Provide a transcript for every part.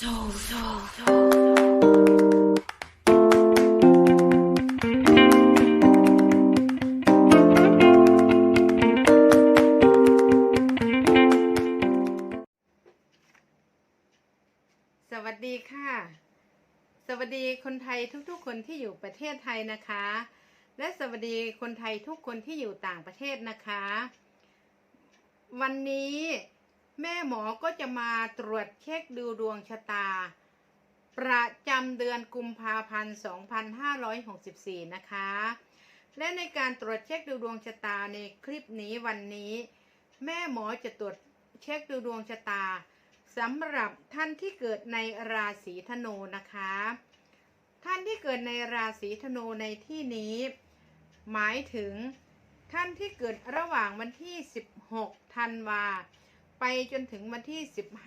soul, soul, soul. สวัสดีค่ะ สวัสดีคนไทยทุกๆ คนที่อยู่ประเทศไทยนะคะ และสวัสดีคนไทยทุกคนที่อยู่ต่างประเทศนะคะ วันนี้ แม่หมอก็จะมาตรวจเช็คดูดวงชะตา ประจำเดือนกุมภาพันธ์ 2564 นะคะ และในการตรวจเช็คดูดวงชะตาในคลิปนี้วันนี้ แม่หมอจะตรวจเช็คดูดวงชะตาสำหรับท่านที่เกิดในราศีธนูนะคะ ท่านที่เกิดในราศีธนูในที่นี้ หมายถึงท่านที่เกิดระหว่างวันที่ 16 ธันวา ไปจนถึงวันที่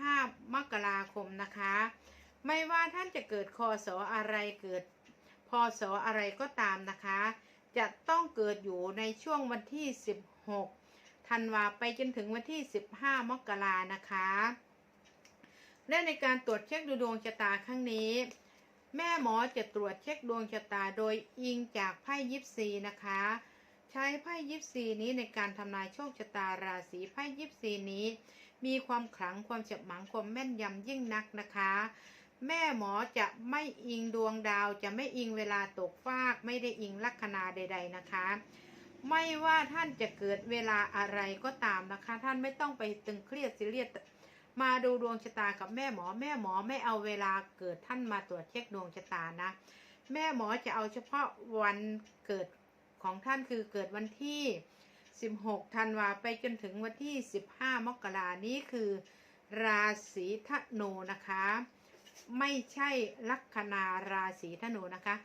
15 มกราคมนะคะ ไม่ว่าท่านจะเกิดคอสออะไรเกิดพอสออะไรก็ตามนะคะ จะต้องเกิดอยู่ในช่วงวันที่ 16 ธันวาไปจนถึงวันที่ 15 มกรานะคะ และในการตรวจเช็คดูดวงชะตาครั้งนี้ แม่หมอจะตรวจเช็คดวงชะตาโดยอิงจากไพ่ยิปซีนะคะใช้ไพ่ยิปซีนี้ในการทำนายโชคชะตาราศีไพ่ยิปซีนี้ มีความขลังความเฉบหมังความแม่นยำยิ่งนักนะคะ แม่หมอจะไม่อิงดวงดาว จะไม่อิงเวลาตกฟาก ไม่ได้อิงลัคนาใด ๆนะคะ ไม่ว่าท่านจะเกิดเวลาอะไรก็ตามนะคะ ท่านไม่ต้องไปตึงเครียดซีเรียสมาดูดวงชะตากับแม่หมอ แม่หมอไม่เอาเวลาเกิดท่านมาตรวจเช็คดวงชะตานะ แม่หมอจะเอาเฉพาะวันเกิดของท่านคือเกิดวันที่ 16ธันวาไปจนถึงวันที่ 15 มกรานี้คือ ราศีธนูนะคะ ไม่ใช่ลัคนาราศีธนูนะคะ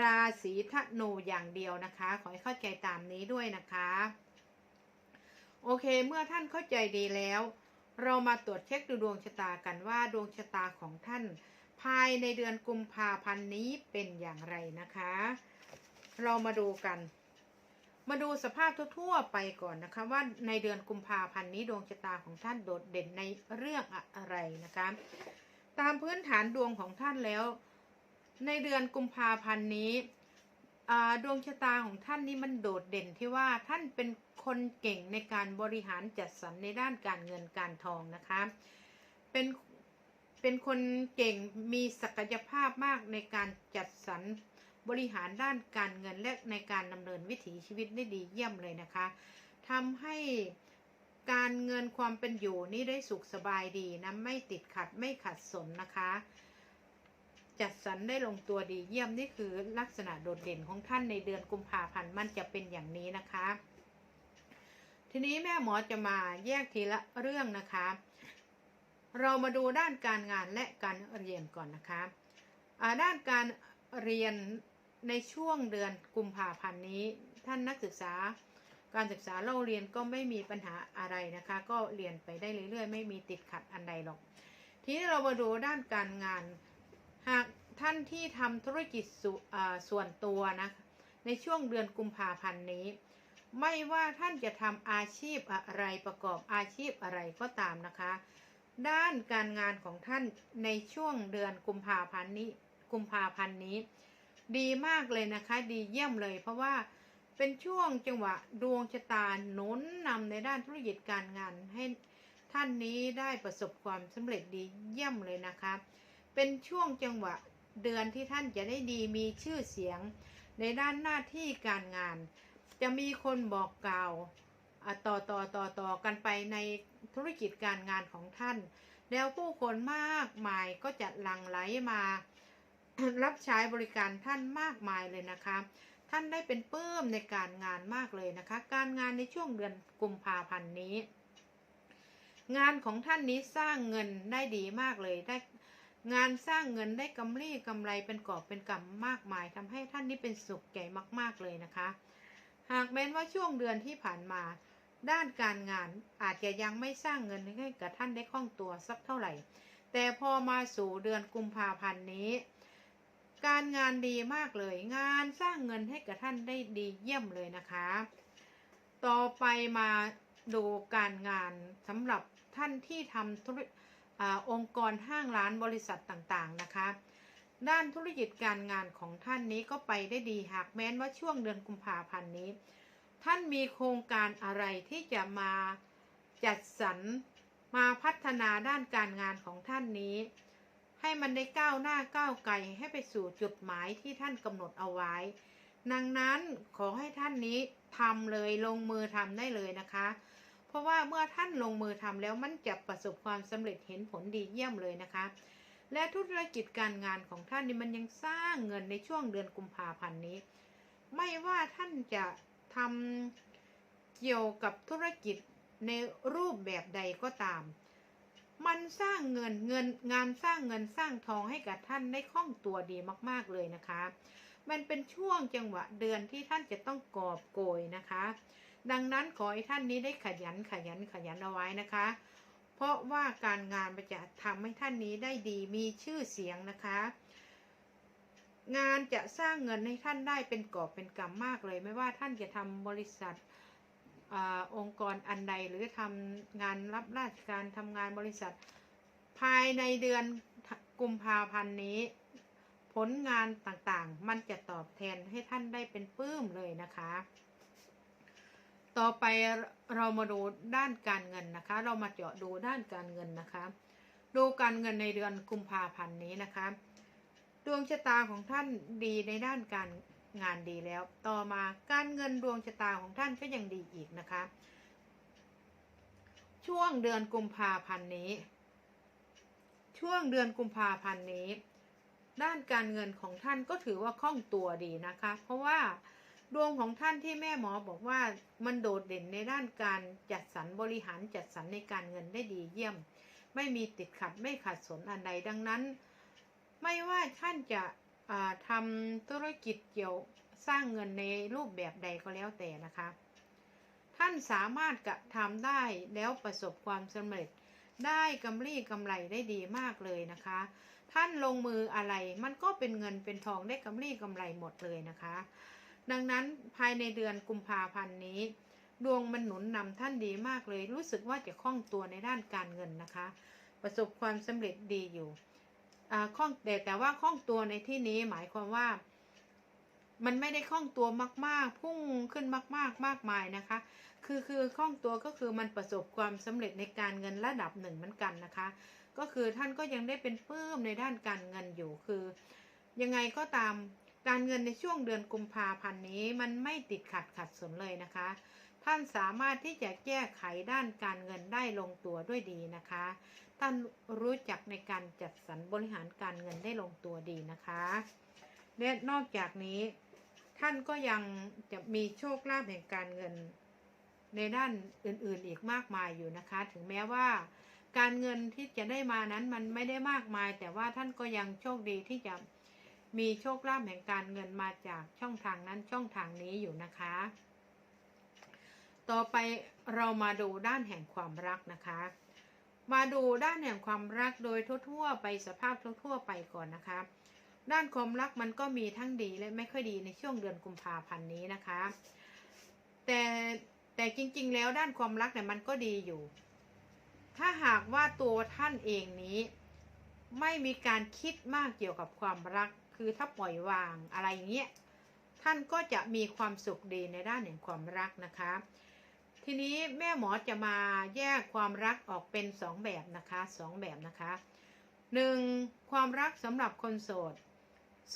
ราศีธนูอย่างเดียวนะคะ ขอให้เข้าใจตามนี้ด้วยนะคะ โอเคเมื่อท่านเข้าใจดีแล้ว เรามาตรวจเช็คดูดวงชะตากันว่าดวงชะตาของท่านภายในเดือนกุมภาพันธ์นี้เป็นอย่างไรนะคะ เรามาดูกัน มาดูสภาพทั่วๆไปก่อนนะคะ ว่าในเดือนกุมภาพันธ์นี้ดวงชะตาของท่านโดดเด่นในเรื่องอะไรนะคะ ตามพื้นฐานดวงของท่านแล้ว ในเดือนกุมภาพันธ์นี้ดวงชะตาของท่านนี้มันโดดเด่นที่ว่าท่านเป็นคนเก่งในการบริหารจัดสรรในด้านการเงินการทองนะคะเป็นเป็นคนเก่งมีศักยภาพมากในการจัดสรร บริหารด้านการเงินและในการดำเนินวิถีชีวิตได้ดีเยี่ยมเลยนะคะทำให้การเงินความเป็นอยู่นี้ได้สุขสบายดีนะไม่ติดขัดไม่ขัดสนนะคะ จัดสรรได้ลงตัวดีเยี่ยมนี่คือลักษณะโดดเด่นของท่านในเดือนกุมภาพันธ์มันจะเป็นอย่างนี้นะคะ ทีนี้แม่หมอจะมาแยกทีละเรื่องนะคะ เรามาดูด้านการงานและการเรียนก่อนนะคะด้านการเรียน ในช่วงเดือนกุมภาพันธ์นี้ ท่านนักศึกษา การศึกษาเราเรียนก็ไม่มีปัญหาอะไรนะคะ ก็เรียนไปได้เรื่อยๆ ไม่มีติดขัดอันใดหรอก ทีนี้เรามาดูด้านการงาน หากท่านที่ทำธุรกิจสส่วนตัวนะในช่วงเดือนกุมภาพันธ์นี้ ไม่ว่าท่านจะทำอาชีพอะไรประกอบอาชีพอะไรก็ตามนะคะ ด้านการงานของท่านในช่วงเดือนกุมภาพันธ์นี้ กุมภาพันธ์นี้ ดีมากเลยนะคะ ดีเยี่ยมเลย เพราะว่าเป็นช่วงจังหวะดวงชะตาหนุนนำในด้านธุรกิจการงาน ให้ท่านนี้ได้ประสบความสำเร็จดีเยี่ยมเลยนะคะ เป็นช่วงจังหวะเดือนที่ท่านจะได้ดีมีชื่อเสียง ในด้านหน้าที่การงาน จะมีคนบอกกล่าวต่อต่อต่อต่อกันไปในธุรกิจการงานของท่าน แล้วผู้คนมากมายก็จะหลั่งไหลมา รับใช้บริการท่านมากมายเลยนะคะ ท่านได้เป็นปลื้มในการงานมากเลยนะคะ การงานในช่วงเดือนกุมภาพันธ์นี้ งานของท่านนี้สร้างเงินได้ดีมากเลยได้งานสร้างเงินได้กำไรกำไรเป็นกอบเป็นกำมากมายทำให้ท่านนี้เป็นสุขใหญ่มาก ๆเลยนะคะ หากแม้นว่าช่วงเดือนที่ผ่านมา ด้านการงานอาจจะยังไม่สร้างเงินให้กับท่านได้คล่องตัวสักเท่าไหร่ แต่พอมาสู่เดือนกุมภาพันธ์นี้ การงานดีมากเลย งานสร้างเงินให้กับท่านได้ดีเยี่ยมเลยนะคะ ต่อไปมาดูการงานสำหรับท่านที่ทำธุรอองค์กรห้างร้านบริษัทต่างๆนะคะ ด้านธุรกิจการงานของท่านนี้ก็ไปได้ดีหากแม้นว่าช่วงเดือนกุมภาพันธ์นี้ ท่านมีโครงการอะไรที่จะมาจัดสรรมาพัฒนาด้านการงานของท่านนี้ ให้มันได้ก้าวหน้าก้าวไกลให้ไปสู่จุดหมายที่ท่านกำหนดเอาไว้ ดังนั้นขอให้ท่านนี้ทำเลยลงมือทำได้เลยนะคะ เพราะว่าเมื่อท่านลงมือทำแล้วมันจะประสบความสำเร็จเห็นผลดีเยี่ยมเลยนะคะ และธุรกิจการงานของท่านนี่มันยังสร้างเงินในช่วงเดือนกุมภาพันธ์นี้ ไม่ว่าท่านจะทำเกี่ยวกับธุรกิจในรูปแบบใดก็ตาม มันสร้างเงินเงินงานสร้างเงินสร้างทองให้กับท่านได้คล่องตัวดีมาก ๆเลยนะคะ มันเป็นช่วงจังหวะเดือนที่ท่านจะต้องกอบโกยนะคะ ดังนั้นขอให้ท่านนี้ได้ขยันขยันขยันเอาไว้นะคะ เพราะว่าการงานมันจะทำให้ท่านนี้ได้ดีมีชื่อเสียงนะคะ งานจะสร้างเงินให้ท่านได้เป็นกอบเป็นกำมากเลย ไม่ว่าท่านจะทำบริษัท อองค์กรอันใดหรือทำงานรับราชการทำงานบริษัท ภายในเดือนกุมภาพันธ์นี้ ผลงานต่างๆ มันจะตอบแทนให้ท่านได้เป็นปื้มเลยนะคะ ต่อไปเรามาดูด้านการเงินนะคะ เรามาเจาะดูด้านการเงินนะคะ ดูการเงินในเดือนกุมภาพันธ์นี้นะคะ ดวงชะตาของท่านดีในด้านการ งานดีแล้ว ต่อมาการเงินดวงชะตาของท่านก็ยังดีอีกนะคะ ช่วงเดือนกุมภาพันธ์นี้ ช่วงเดือนกุมภาพันธ์นี้ ด้านการเงินของท่านก็ถือว่าคล่องตัวดีนะคะ เพราะว่าดวงของท่านที่แม่หมอบอกว่ามันโดดเด่นในด้านการจัดสรรบริหารจัดสรรในการเงินได้ดีเยี่ยม ไม่มีติดขัดไม่ขัดสนอันใดดังนั้น ไม่ว่าท่านจะ ทำธุรกิจเกี่ยวสร้างเงินในรูปแบบใดก็แล้วแต่นะคะ ท่านสามารถกระทำได้แล้วประสบความสำเร็จ ได้กำไรกำไรได้ดีมากเลยนะคะ ท่านลงมืออะไรมันก็เป็นเงินเป็นทองได้กำไรกำไรหมดเลยนะคะ ดังนั้นภายในเดือนกุมภาพันธ์นี้ ดวงมันหนุนนำท่านดีมากเลย รู้สึกว่าจะคล่องตัวในด้านการเงินนะคะ ประสบความสำเร็จดีอยู่ คล่องแต่แต่ว่าคล่องตัวในที่นี้หมายความว่า มันไม่ได้คล่องตัวมาก ๆ พุ่งขึ้นมากๆมากมายนะคะ คือคือคล่องตัวก็คือมันประสบความสำเร็จในการเงินระดับหนึ่งเหมือนกันนะคะ ก็คือท่านก็ยังได้เป็นปลื้มในด้านการเงินอยู่คือ ยังไงก็ตามการเงินในช่วงเดือนกุมภาพันธ์นี้มันไม่ติดขัดขัดสนเลยนะคะ ท่านสามารถที่จะแก้ไขด้านการเงินได้ลงตัวด้วยดีนะคะ ท่านรู้จักในการจัดสรรบริหารการเงินได้ลงตัวดีนะคะและนอกจากนี้ท่านก็ยังจะมีโชคลาภแห่งการเงินในด้านอื่นๆอีกมากมายอยู่นะคะ ถึงแม้ว่าการเงินที่จะได้มานั้นมันไม่ได้มากมาย แต่ว่าท่านก็ยังโชคดีที่จะมีโชคลาภแห่งการเงินมาจากช่องทางนั้นช่องทางนี้อยู่นะคะ ต่อไปเรามาดูด้านแห่งความรักนะคะ มาดูด้านแห่งความรักโดยทั่วๆไปสภาพทั่วๆไปก่อนนะคะ ด้านความรักมันก็มีทั้งดีและไม่ค่อยดีในช่วงเดือนกุมภาพันธ์นี้นะคะ แต่แต่จริงๆ แล้วด้านความรักเนี่ยมันก็ดีอยู่ ถ้าหากว่าตัวท่านเองนี้ ไม่มีการคิดมากเกี่ยวกับความรัก คือถ้าปล่อยวางอะไรอย่างเงี้ยท่านก็จะมีความสุขดีในด้านแห่งความรักนะคะ ทีนี้แม่หมอจะมาแยกความรักออกเป็นสองแบบนะคะสองแบบนะคะหนึ่งความรักสำหรับคนโสด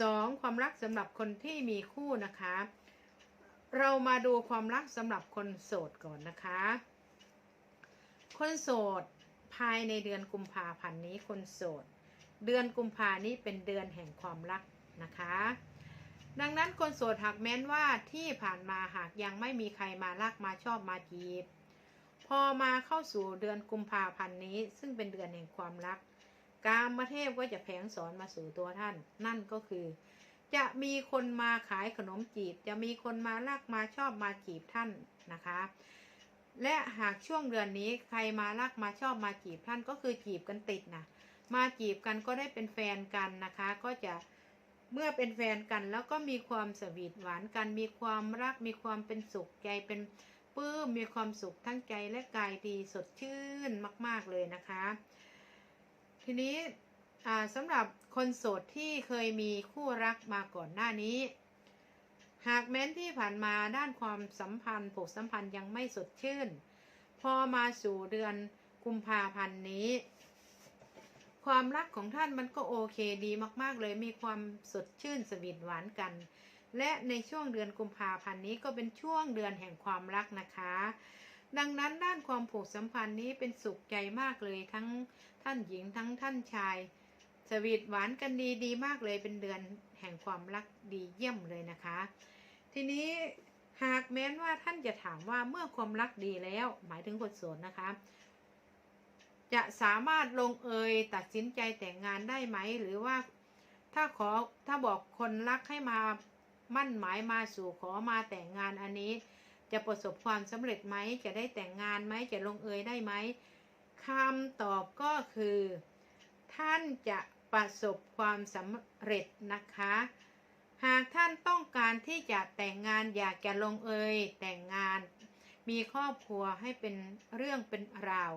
สองความรักสำหรับคนที่มีคู่นะคะ เรามาดูความรักสำหรับคนโสดก่อนนะคะ คนโสดภายในเดือนกุมภาพันธ์นี้คนโสด เดือนกุมภานี้เป็นเดือนแห่งความรักนะคะ ดังนั้นคนโสดหากแม้นว่าที่ผ่านมาหากยังไม่มีใครมารักมาชอบมาจีบ พอมาเข้าสู่เดือนกุมภาพันธ์นี้ ซึ่งเป็นเดือนแห่งความรัก กามเทพก็จะแผงสอนมาสู่ตัวท่าน นั่นก็คือ จะมีคนมาขายขนมจีบ จะมีคนมารักมาชอบมาจีบท่านนะคะ และหากช่วงเดือนนี้ใครมารักมาชอบมาจีบท่านก็คือจีบกันติดนะมาจีบกันก็ได้เป็นแฟนกันนะคะ ก็จะ เมื่อเป็นแฟนกันแล้วก็มีความสวีทหวานกัน มีความรัก มีความเป็นสุขใจเป็นปลื้มมีความสุขทั้งใจและกายดีสดชื่นมาก ๆเลยนะคะ ทีนี้สำหรับคนโสดที่เคยมีคู่รักมาก่อนหน้านี้ หากแม้นที่ผ่านมาด้านความสัมพันธ์ผูกสัมพันธ์ยังไม่สดชื่น พอมาสู่เดือนกุมภาพันธ์นี้ ความรักของท่านมันก็โอเคดีมาก ๆ เลยมีความสดชื่นสวีทหวานกัน และในช่วงเดือนกุมภาพันธ์นี้ก็เป็นช่วงเดือนแห่งความรักนะคะ ดังนั้นด้านความผูกสัมพันธ์นี้เป็นสุขใจมากเลยทั้งท่านหญิงทั้งท่านชาย สวีทหวานกันดีดีมากเลยเป็นเดือนแห่งความรักดีเยี่ยมเลยนะคะ ทีนี้หากแม้นว่าท่านจะถามว่าเมื่อความรักดีแล้ว หมายถึงคนโสดนะคะ จะสามารถลงเอยตัดสินใจแต่งงานได้ไหม หรือว่าถ้าขอถ้าบอกคนรักให้มามั่นหมายมาสู่ขอมาแต่งงานอันนี้ จะประสบความสำเร็จไหม จะได้แต่งงานไหมจะลงเอยได้ไหมคำตอบก็คือ ท่านจะประสบความสำเร็จนะคะ หากท่านต้องการที่จะแต่งงานอยากจะลงเอยแต่งงาน มีครอบครัวให้เป็นเรื่องเป็นราว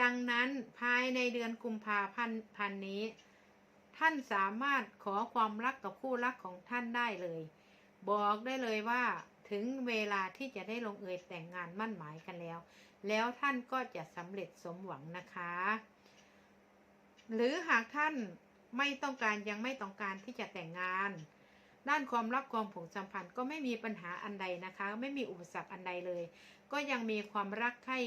ดังนั้นภายในเดือนกุมภาพันธ์พันนี้ ท่านสามารถขอความรักกับคู่รักของท่านได้เลย บอกได้เลยว่าถึงเวลาที่จะได้ลงเอยแต่งงานมั่นหมายกันแล้ว แล้วท่านก็จะสำเร็จสมหวังนะคะ หรือหากท่านไม่ต้องการยังไม่ต้องการที่จะแต่งงาน ด้านความรักความผูกสัมพันธ์ก็ไม่มีปัญหาอันใดนะคะ ไม่มีอุปสรรคอันใดเลย ก็ยังมีความรักใคร่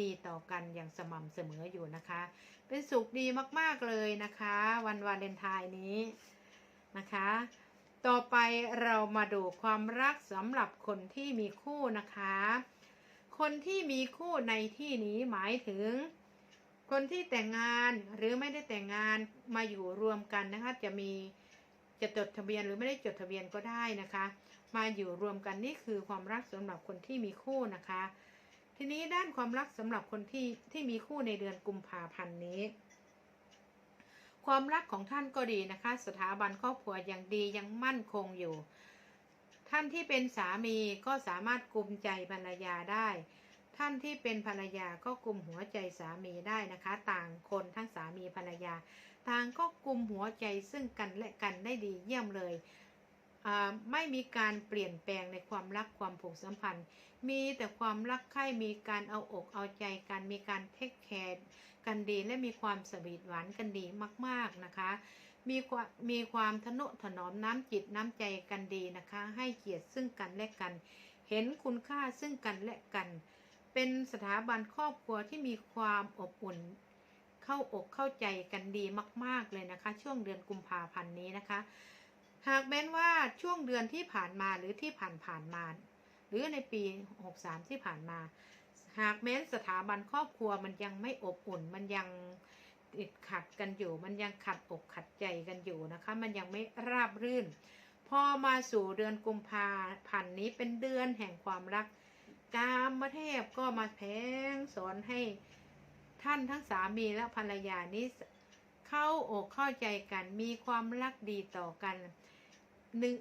ดีต่อกันอย่างสม่ำเสมออยู่นะคะ เป็นสุขดีมากๆเลยนะคะ วันวาเลนไทน์นี้นะคะ ต่อไปเรามาดูความรักสำหรับคนที่มีคู่นะคะ คนที่มีคู่ในที่นี้หมายถึง คนที่แต่งงานหรือไม่ได้แต่งงานมาอยู่รวมกันนะคะ จะมีจะจดทะเบียนหรือไม่ได้จดทะเบียนก็ได้นะคะ มาอยู่รวมกันนี่คือความรักสำหรับคนที่มีคู่นะคะ ทีนี้ด้านความรักสำหรับคนที่ที่มีคู่ในเดือนกุมภาพันธ์นี้ ความรักของท่านก็ดีนะคะ สถาบันครอบครัวยังดียังมั่นคงอยู่ ท่านที่เป็นสามีก็สามารถกุมใจภรรยาได้ ท่านที่เป็นภรรยาก็กุมหัวใจสามีได้นะคะ ต่างคนทั้งสามีภรรยา ต่างก็กุมหัวใจซึ่งกันและกันได้ดีเยี่ยมเลย ไม่มีการเปลี่ยนแปลงในความรักความผูกสัมพันธ์ มีแต่ความรักใคร่มีการเอาอกเอาใจกันมีการเทคแคร์กันดีและมีความสวีทหวานกันดีมาก ๆนะคะ มีความมีความทนุถนอมน้ำจิตน้ำใจกันดีนะคะ ให้เกียรติซึ่งกันและกัน เห็นคุณค่าซึ่งกันและกัน เป็นสถาบันครอบครัวที่มีความอบอุ่นเข้าอกเข้าใจกันดีมาก ๆเลยนะคะ ช่วงเดือนกุมภาพันธ์นี้นะคะ หากแม้นว่าช่วงเดือนที่ผ่านมาหรือที่ผ่านผ่านๆมา หรือในปี 63 ที่ผ่านมา หากแม้นสถาบันครอบครัวมันยังไม่อบอุ่น มันยังติดขัดกันอยู่ มันยังขัดอกขัดใจกันอยู่นะคะ มันยังไม่ราบรื่น พอมาสู่เดือนกุมภาพันธ์นี้เป็นเดือนแห่งความรัก กามเทพก็มาแพงสอนให้ท่านทั้งสามีและภรรยานี้เข้าอกเข้าใจกัน มีความรักดีต่อกัน หนึ่ง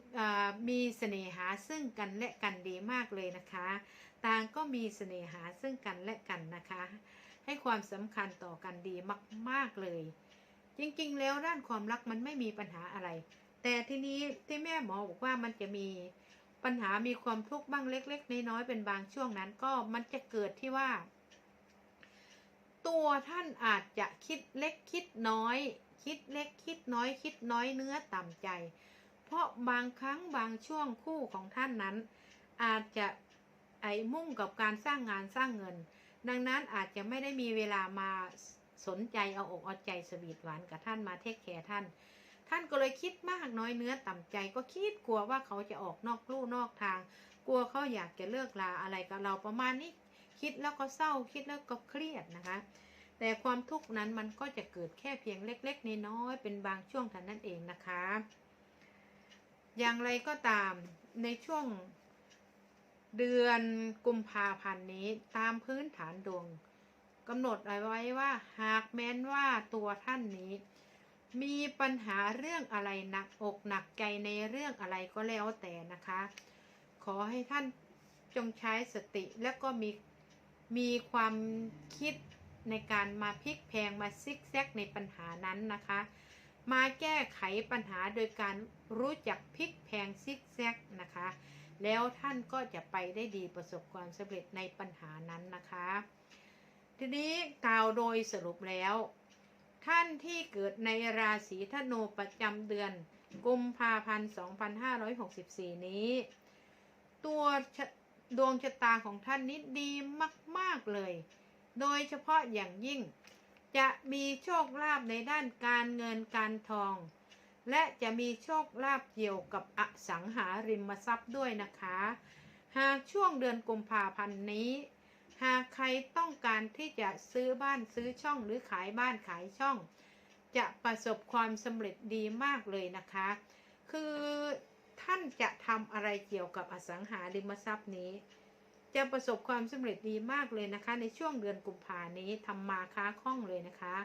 มีเสน่หาซึ่งกันและกันดีมากเลยนะคะ ต่างก็มีเสน่หาซึ่งกันและกันนะคะ ให้ความสำคัญต่อกันดีมาก ๆเลย จริงๆ แล้วด้านความรักมันไม่มีปัญหาอะไร แต่ทีนี้ที่แม่หมอบอกว่ามันจะมีปัญหามีความทุกข์บ้างเล็ก ๆ น้อยๆเป็นบางช่วงนั้นก็มันจะเกิดที่ว่า ตัวท่านอาจจะคิดเล็กคิดน้อย คิดเล็กคิดน้อย คิดน้อยเนื้อต่ำใจ เพราะบางครั้งบางช่วงคู่ของท่านนั้น อาจจะไอ้มุ่งกับการสร้างงานสร้างเงิน ดังนั้นอาจจะไม่ได้มีเวลามาสนใจเอาอกเอาใจสวีทหวานกับท่านมาเทคแคร์ท่าน ท่านก็เลยคิดมากน้อยเนื้อต่ำใจก็คิดกลัวว่าเขาจะออกนอกลู่นอกทาง กลัวเขาอยากจะเลิกลาอะไรกับเราประมาณนี้ คิดแล้วก็เศร้าคิดแล้วก็เครียดนะคะ แต่ความทุกข์นั้นมันก็จะเกิดแค่เพียงเล็ก ๆน้อยๆเป็นบางช่วงเท่านั้นเองนะคะ อย่างไรก็ตามในช่วงเดือนกุมภาพันธ์นี้ตามพื้นฐานดวงกำหนดเอาไว้ว่าหากแม้นว่าตัวท่านนี้ มีปัญหาเรื่องอะไรหนักอกหนักใจในเรื่องอะไรก็แล้วแต่นะคะ ขอให้ท่านจงใช้สติและก็มีมีความคิดในการมาพลิกแพงมาซิกแซกในปัญหานั้นนะคะ มาแก้ไขปัญหาโดยการรู้จักพลิกแพลงซิกแซกนะคะ แล้วท่านก็จะไปได้ดีประสบความสำเร็จในปัญหานั้นนะคะ ทีนี้กล่าวโดยสรุปแล้ว ท่านที่เกิดในราศีธนูประจำเดือนกุมภาพันธ์ 2564 นี้ ตัวดวงชะตาของท่านนี้ดีมาก ๆ เลย โดยเฉพาะอย่างยิ่ง จะมีโชคลาภในด้านการเงินการทอง และจะมีโชคลาภเกี่ยวกับอสังหาริมทรัพย์ด้วยนะคะ หากช่วงเดือนกุมภาพันธ์นี้ หากใครต้องการที่จะซื้อบ้านซื้อช่องหรือขายบ้านขายช่อง จะประสบความสำเร็จดีมากเลยนะคะ คือท่านจะทำอะไรเกี่ยวกับอสังหาริมทรัพย์นี้ จะประสบความสำเร็จดีมากเลยนะคะ ในช่วงเดือนกุมภานี้ทำมาค้าคล่องเลยนะคะ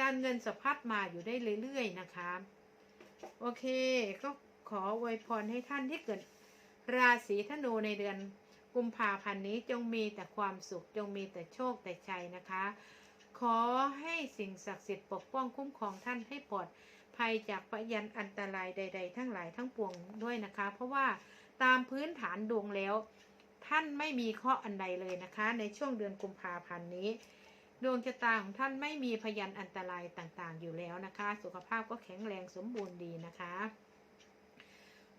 การเงินสะพัดมาอยู่ได้เรื่อยๆนะคะ โอเค ก็ขออวยพรให้ท่านที่เกิดราศีธนูในเดือนกุมภาพันธ์นี้จงมีแต่ความสุขจงมีแต่โชคแต่ชัยนะคะ ขอให้สิ่งศักดิ์สิทธิ์ปกป้องคุ้มครองท่านให้ปลอดภัยจากพยันอันตรายใด ๆ ทั้งหลายทั้งปวงด้วยนะคะ เพราะว่าตามพื้นฐานดวงแล้ว ท่านไม่มีข้ออันใดเลยนะคะ ในช่วงเดือนกุมภาพันธ์นี้ ดวงชะตาของท่านไม่มีพยันอันตรายต่างๆ อยู่แล้วนะคะ สุขภาพก็แข็งแรงสมบูรณ์ดีนะคะ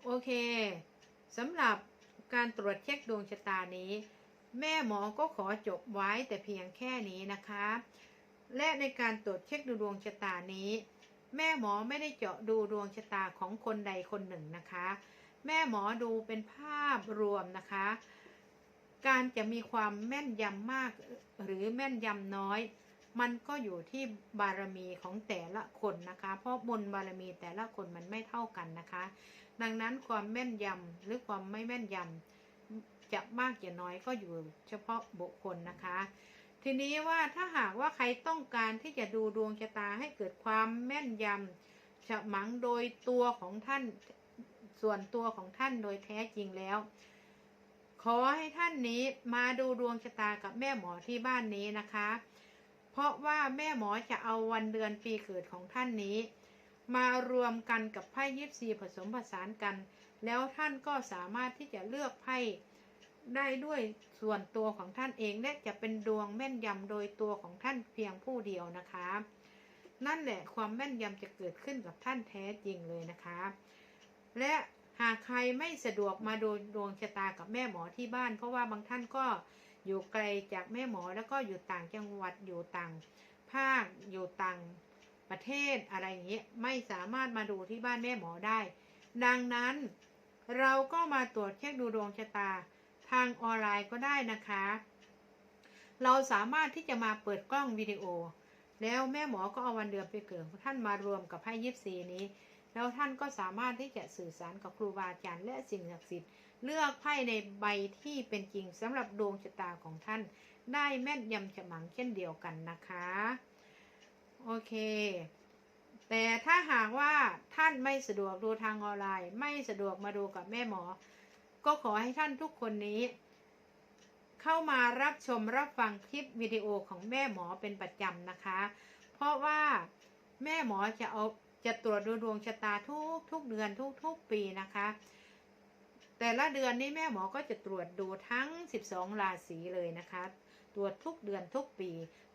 โอเคสำหรับการตรวจเช็คดวงชะตานี้ แม่หมอก็ขอจบไว้แต่เพียงแค่นี้นะคะ และในการตรวจเช็คดูดวงชะตานี้ แม่หมอไม่ได้เจาะดูดวงชะตาของคนใดคนหนึ่งนะคะ แม่หมอดูเป็นภาพรวมนะคะ การจะมีความแม่นยำมาก หรือแม่นยำน้อย มันก็อยู่ที่บารมีของแต่ละคนนะคะ เพราะบนบารมีแต่ละคนมันไม่เท่ากันนะคะ ดังนั้นความแม่นยำหรือความไม่แม่นยำจะมากจะน้อยก็อยู่เฉพาะบุคคลนะคะ ทีนี้ว่าถ้าหากว่าใครต้องการที่จะดูดวงชะตาให้เกิดความแม่นยำฉมังโดยตัวของท่านส่วนตัวของท่านโดยแท้จริงแล้ว ขอให้ท่านนี้มาดูดวงชะตากับแม่หมอที่บ้านนี้นะคะ เพราะว่าแม่หมอจะเอาวันเดือนปีเกิดของท่านนี้ มารวมกันกับไพ่ยิปซีผสมผสานกัน แล้วท่านก็สามารถที่จะเลือกไพ่ได้ด้วยส่วนตัวของท่านเองและจะเป็นดวงแม่นยำโดยตัวของท่านเพียงผู้เดียวนะคะ นั่นแหละความแม่นยำจะเกิดขึ้นกับท่านแท้จริงเลยนะคะ และ หากใครไม่สะดวกมาดูดวงชะตากับแม่หมอที่บ้าน เพราะว่าบางท่านก็อยู่ไกลจากแม่หมอแล้วก็อยู่ต่างจังหวัดอยู่ต่างภาคอยู่ต่างประเทศอะไรอย่างเงี้ยไม่สามารถมาดูที่บ้านแม่หมอได้ ดังนั้นเราก็มาตรวจเช็คดูดวงชะตาทางออนไลน์ก็ได้นะคะ เราสามารถที่จะมาเปิดกล้องวิดีโอ แล้วแม่หมอก็เอาวันเดือนไปเกิดท่านมารวมกับไพ่ยิปซีนี้ แล้วท่านก็สามารถที่จะสื่อสารกับครูบาอาจารย์และสิ่งศักดิ์สิทธิ์ เลือกไพ่ในใบที่เป็นจริงสำหรับดวงชะตาของท่าน ได้แม่นยำฉมังเช่นเดียวกันนะคะ โอเค แต่ถ้าหากว่าท่านไม่สะดวกดูทางออนไลน์ ไม่สะดวกมาดูกับแม่หมอ ก็ขอให้ท่านทุกคนนี้เข้ามารับชมรับฟังคลิปวิดีโอของแม่หมอเป็นประจำนะคะ เพราะว่าแม่หมอจะเอา จะตรวจดูดวงชะตาทุกทุกเดือนทุกทุกปีนะคะ แต่ละเดือนนี้แม่หมอก็จะตรวจดูทั้ง 12 ราศีเลยนะคะ ตรวจทุกเดือนทุกปี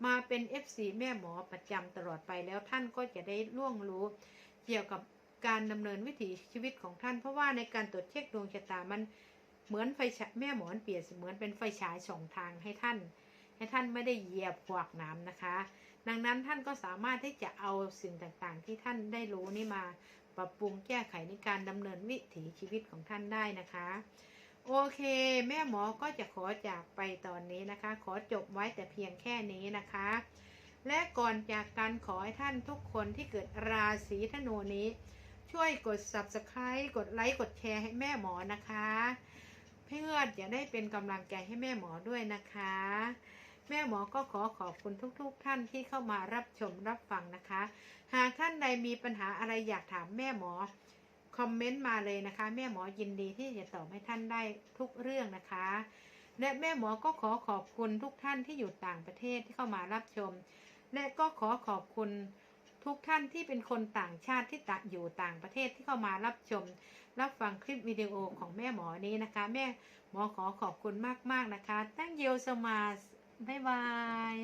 มาเป็น FC แม่หมอประจำตลอดไปแล้วท่านก็จะได้ล่วงรู้เกี่ยวกับการดำเนินวิถีชีวิตของท่าน เพราะว่าในการตรวจเช็คดวงชะตามันเหมือนไฟฉายแม่หมอนเปรียบเสมือนเป็นไฟฉายสองทางให้ท่าน ให้ท่านไม่ได้เหยียบขวากน้ำนะคะ ดังนั้นท่านก็สามารถที่จะเอาสิ่งต่างๆ ที่ท่านได้รู้นี่มา ปรับปรุงแก้ไขในการดำเนินวิถีชีวิตของท่านได้นะคะ โอเค แม่หมอก็จะขอจากไปตอนนี้นะคะ ขอจบไว้แต่เพียงแค่นี้นะคะ และก่อนจากกันขอให้ท่านทุกคนที่เกิดราศีธนูนี้ช่วยกด subscribe กดไลค์กดแชร์ให้แม่หมอนะคะ เพื่อจะได้เป็นกำลังใจให้แม่หมอด้วยนะคะ แม่หมอก็ขอขอบคุณทุกๆทท่านที่เข้ามารับชมรับฟังนะคะ หากท่านใดมีปัญหาอะไรอยากถามแม่หมอคอมเมนต์มาเลยนะคะ แม่หมอยินดีที่จะตอบให้ท่านได้ทุกเรื่องนะคะ และแม่หมอก็ขอขอบคุณทุกท่านที่อยู่ต่างประเทศที่เข้ามารับชม และก็ขอขอบคุณทุกท่านที่เป็นคนต่างชาติที่ตะอยู่ต่างประเทศที่เข้ามารับชม รับฟังคลิปวิดีโอของแม่หมอนี้นะคะ แม่หมอขอขอบคุณมากๆนะคะ ตั้งเย so much บ๊า ยบาย